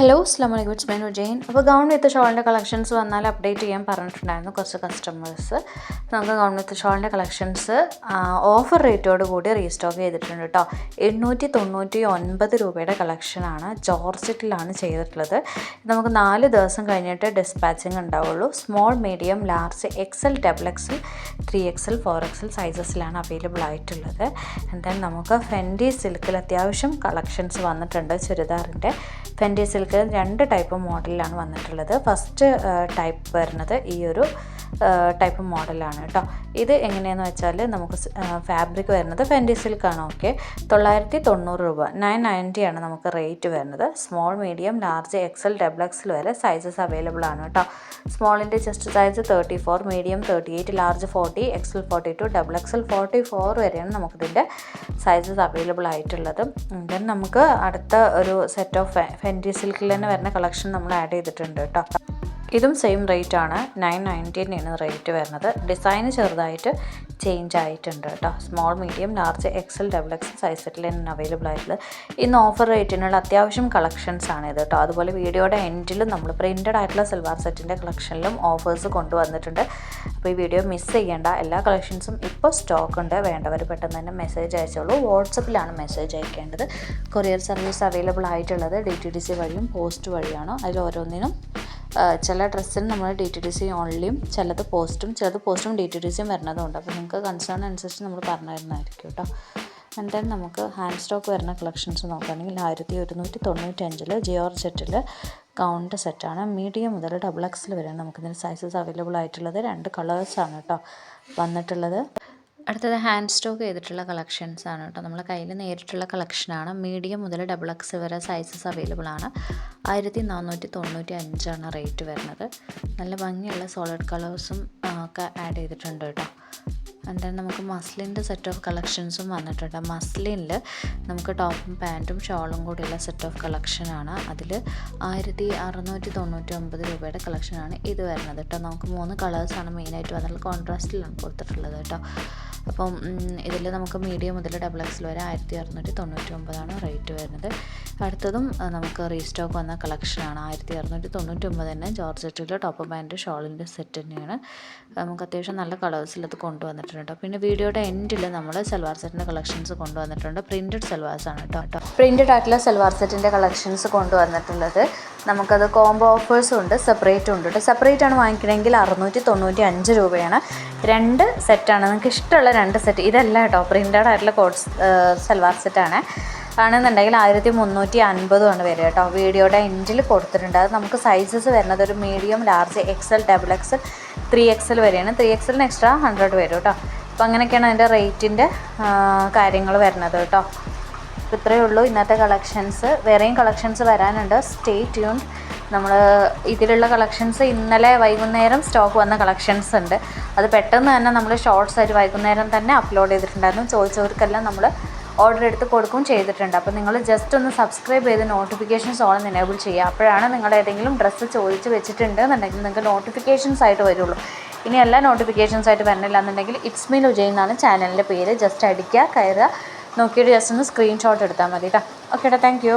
Hello അസ്ലാം വലൈക്കും it's mine Jane അപ്പോൾ ഗൗൺ വിത്ത് ഷോളിന്റെ കളക്ഷൻസ് വന്നാൽ അപ്ഡേറ്റ് ചെയ്യാൻ പറഞ്ഞിട്ടുണ്ടായിരുന്നു കുറച്ച് കസ്റ്റമേഴ്സ് നമുക്ക് ഗൗൺ വിത്ത് ഷോളിന്റെ കളക്ഷൻസ് ഓഫർ റേറ്റോട് കൂടി റീസ്റ്റോക്ക് ചെയ്തിട്ടുണ്ട് കേട്ടോ എണ്ണൂറ്റി തൊണ്ണൂറ്റി ഒൻപത് രൂപയുടെ കളക്ഷനാണ് ജോർജറ്റിലാണ് ചെയ്തിട്ടുള്ളത്. നമുക്ക് നാല് ദിവസം കഴിഞ്ഞിട്ട് ഡിസ്പാച്ചിങ് ഉണ്ടാവുള്ളൂ. Small medium large XL double XL three XL four XL സൈസസിലാണ് available ആയിട്ടുള്ളത്. ആൻഡ് ദെൻ നമുക്ക് ഫെൻഡി സിൽക്കിൽ അത്യാവശ്യം കളക്ഷൻസ് വന്നിട്ടുണ്ട് ചുരിദാറിന്റെ ഫെൻഡി സിൽക്ക് രണ്ട് ടൈപ്പ് മോഡലിലാണ് വന്നിട്ടുള്ളത്. ഫസ്റ്റ് ടൈപ്പ് വരുന്നത് ഈ ഒരു ടൈപ്പ് മോഡലാണ് കേട്ടോ ഇത് എങ്ങനെയാണെന്ന് വെച്ചാൽ നമുക്ക് ഫാബ്രിക് വരുന്നത് ഫെൻഡി സിൽക്കാണ് ഓക്കെ തൊള്ളായിരത്തി തൊണ്ണൂറ് രൂപ. നയൻ നയന്റി ആണ് നമുക്ക് റേറ്റ് വരുന്നത്. Small medium large XL double XL വരെ സൈസസ് അവൈലബിൾ ആണ് കേട്ടോ സ്മോളിന്റെ chest size thirty four medium thirty eight large forty XL forty two double XL forty four വരെയാണ് നമുക്കിതിന്റെ സൈസസ് അവൈലബിൾ ആയിട്ടുള്ളത്. ദെൻ നമുക്ക് അടുത്ത ഒരു സെറ്റ് ഓഫ് ഫെൻഡി സിൽക്കിൽ തന്നെ വരുന്ന കളക്ഷൻ നമ്മൾ ആഡ് ചെയ്തിട്ടുണ്ട് കേട്ടോ ഇതും സെയിം റേറ്റ് ആണ്. നയൻ നയന്റീനാണ് റേറ്റ് വരുന്നത്. ഡിസൈൻ ചെറുതായിട്ട് ചേഞ്ച് ആയിട്ടുണ്ട് കേട്ടോ. Small medium large XL double XL size സെറ്റിൽ തന്നെ അവൈലബിൾ ആയിട്ടുള്ളത്. ഇന്ന് ഓഫർ റേറ്റിനുള്ള അത്യാവശ്യം കളക്ഷൻസ് ആണ് ഇത് കേട്ടോ. അതുപോലെ വീഡിയോയുടെ എൻഡിലും നമ്മൾ പ്രിന്റഡ് ആയിട്ടുള്ള സിൽവാർ സെറ്റിന്റെ കളക്ഷനിലും ഓഫേഴ്സ് കൊണ്ടുവന്നിട്ടുണ്ട്. അപ്പോൾ ഈ വീഡിയോ മിസ് ചെയ്യേണ്ട. എല്ലാ കളക്ഷൻസും ഇപ്പോൾ സ്റ്റോക്ക് ഉണ്ട്. വേണ്ടവർ പെട്ടെന്ന് തന്നെ മെസ്സേജ് അയച്ചോളൂ. വാട്സപ്പിലാണ് മെസ്സേജ് അയക്കേണ്ടത്. കൊറിയർ സർവീസ് അവൈലബിൾ ആയിട്ടുള്ളത്. ഡി ടി ഡി സി വഴിയും പോസ്റ്റ് വഴിയാണോ? അതിൽ ഓരോന്നിനും ചില ഡ്രസ്സിന് നമ്മൾ ഡി ടി ഡി സി ഓൺലിയും ചിലത് പോസ്റ്റും ചിലത് പോസ്റ്റും ഡി ടി ഡി സിയും വരുന്നതുകൊണ്ട് അപ്പോൾ നിങ്ങൾക്ക് കൺസേൺ അനുസരിച്ച് നമ്മൾ പറഞ്ഞു തരുന്നതായിരിക്കും കേട്ടോ. ആൻഡ് ദെൻ നമുക്ക് ഹാൻഡ് സ്റ്റോക്ക് വരുന്ന കളക്ഷൻസ് നോക്കുകയാണെങ്കിൽ ആയിരത്തി ഒരുന്നൂറ്റി തൊണ്ണൂറ്റഞ്ചിൽ ജിയോർജെറ്റിൽ കൗണ്ട് സെറ്റാണ് മീഡിയം മുതൽ ഡബിൾ എക്സിൽ വരെയാണ് നമുക്കിതിന്റെ സൈസസ് അവൈലബിൾ ആയിട്ടുള്ളത്. രണ്ട് കളേഴ്സാണ് കേട്ടോ വന്നിട്ടുള്ളത്. അടുത്തത് ഹാൻഡ് സ്റ്റോക്ക് ചെയ്തിട്ടുള്ള കളക്ഷൻസ് ആണ് കേട്ടോ. നമ്മളെ കയ്യിൽ നേരിട്ടുള്ള കളക്ഷനാണ് മീഡിയം മുതൽ ഡബിൾ എക്സ് വരെ സൈസസ് അവൈലബിൾ ആണ്. ആയിരത്തി നാനൂറ്റി തൊണ്ണൂറ്റി അഞ്ചാണ് റേറ്റ് വരുന്നത്. നല്ല ഭംഗിയുള്ള സോളിഡ് കളേഴ്സും ഒക്കെ ആഡ് ചെയ്തിട്ടുണ്ട് കേട്ടോ. ആൻഡ് നമുക്ക് മസ്ലിന്റെ സെറ്റ് ഓഫ് കളക്ഷൻസും വന്നിട്ടുണ്ട്. മസ്ലിനിൽ നമുക്ക് ടോപ്പും പാന്റും ഷോളും കൂടിയുള്ള സെറ്റ് ഓഫ് കളക്ഷനാണ് അതിൽ ആയിരത്തി അറുന്നൂറ്റി തൊണ്ണൂറ്റി ഒമ്പത് രൂപയുടെ കളക്ഷനാണ് ഇത് വരുന്നത് കേട്ടോ. നമുക്ക് മൂന്ന് കളേഴ്സാണ് മെയിനായിട്ട് വന്നിട്ടുള്ളത് കോൺട്രാസ്റ്റിലാണ് കൊടുത്തിട്ടുള്ളത് കേട്ടോ. അപ്പം ഇതിൽ നമുക്ക് മീഡിയം മുതൽ ഡബിൾ എക്സിൽ വരെ ആയിരത്തി അറുന്നൂറ്റി തൊണ്ണൂറ്റി ഒമ്പതാണ് റേറ്റ് വരുന്നത്. അടുത്തതും നമുക്ക് റീസ്റ്റോക്ക് വന്ന കളക്ഷനാണ് ആയിരത്തി അറുന്നൂറ്റി തൊണ്ണൂറ്റി ഒമ്പത് തന്നെ ജോർജറ്റിൽ ടോപ്പ് പാന്റ് ഷോളിന്റെ സെറ്റ് തന്നെയാണ്. നമുക്ക് അത്യാവശ്യം നല്ല കളേഴ്സിൽ അത് കൊണ്ടുവന്നിട്ടുണ്ട്. പിന്നെ വീഡിയോയുടെ എൻഡിൽ നമ്മൾ സൽവാർ സെറ്റിന്റെ കളക്ഷൻസ് കൊണ്ടുവന്നിട്ടുണ്ട്. പ്രിന്റഡ് സൽവാർസാണ് കേട്ടോ പ്രിന്റഡ് ആയിട്ടുള്ള സൽവാർ സെറ്റിന്റെ കളക്ഷൻസ് കൊണ്ടുവന്നിട്ടുള്ളത്. നമുക്കത് കോംബോ ഓഫേഴ്സും ഉണ്ട് സെപ്പറേറ്റും ഉണ്ട് സെപ്പറേറ്റ് ആണ് വാങ്ങിക്കണമെങ്കിൽ അറുന്നൂറ്റി തൊണ്ണൂറ്റി അഞ്ച് രൂപയാണ്. രണ്ട് സെറ്റാണ് നിങ്ങൾക്ക് ഇഷ്ടമുള്ള രണ്ട് സെറ്റ് ഇതല്ല കേട്ടോ. പ്രിന്റഡ് ആയിട്ടുള്ള കോട്ട്സ് സൽവാർ സെറ്റാണ് ആണെന്നുണ്ടെങ്കിൽ ആയിരത്തി മുന്നൂറ്റി അൻപതുമാണ് വരിക കേട്ടോ. വീഡിയോയുടെ എൻഡിൽ കൊടുത്തിട്ടുണ്ട്. അത് നമുക്ക് സൈസസ് വരുന്നത് ഒരു medium large XL double XL three XL വരെയാണ്. ത്രീ എക്സലിന് എക്സ്ട്രാ ഹൺഡ്രഡ് വരും കേട്ടോ. അപ്പോൾ അങ്ങനെയൊക്കെയാണ് അതിന്റെ റേറ്റിന്റെ കാര്യങ്ങൾ വരുന്നത് കേട്ടോ. ഇത്രയേ ഉള്ളൂ. ഇന്നത്തെ കളക്ഷൻസ് വേറെയും കളക്ഷൻസ് വരാനുണ്ട്. സ്റ്റേ ട്യൂൺ നമ്മൾ ഇതിലുള്ള കളക്ഷൻസ് ഇന്നലെ വൈകുന്നേരം സ്റ്റോക്ക് വന്ന കളക്ഷൻസ് ഉണ്ട്. അത് പെട്ടെന്ന് തന്നെ നമ്മൾ ഷോർട്സ് ആയിട്ട് വൈകുന്നേരം തന്നെ അപ്ലോഡ് ചെയ്തിട്ടുണ്ടായിരുന്നു. ചോദിച്ചവർക്കെല്ലാം നമ്മൾ ഓർഡർ എടുത്ത് കൊടുക്കുകയും ചെയ്തിട്ടുണ്ട്. അപ്പോൾ നിങ്ങൾ ജസ്റ്റ് ഒന്ന് സബ്സ്ക്രൈബ് ചെയ്ത് നോട്ടിഫിക്കേഷൻസ് ഓൺ എനേബിൾ ചെയ്യുക. അപ്പോഴാണ് നിങ്ങൾ ഏതെങ്കിലും ഡ്രസ്സ് ചോദിച്ച് വെച്ചിട്ടുണ്ട് എന്നുണ്ടെങ്കിൽ നിങ്ങൾക്ക് നോട്ടിഫിക്കേഷൻസ് ആയിട്ട് വരുള്ളൂ. ഇനി എല്ലാ നോട്ടിഫിക്കേഷൻസ് ആയിട്ട് വരണില്ല എന്നുണ്ടെങ്കിൽ ഇറ്റ്സ് മീ ലുജയ് എന്നാണ് ചാനലിന്റെ പേര്. ജസ്റ്റ് അടിക്കുക കയറുക നോക്കിയിട്ട് ജസ്റ്റ് ഒന്ന് സ്ക്രീൻഷോട്ട് എടുത്താൽ മതി കേട്ടോ ഓക്കെ താങ്ക് യു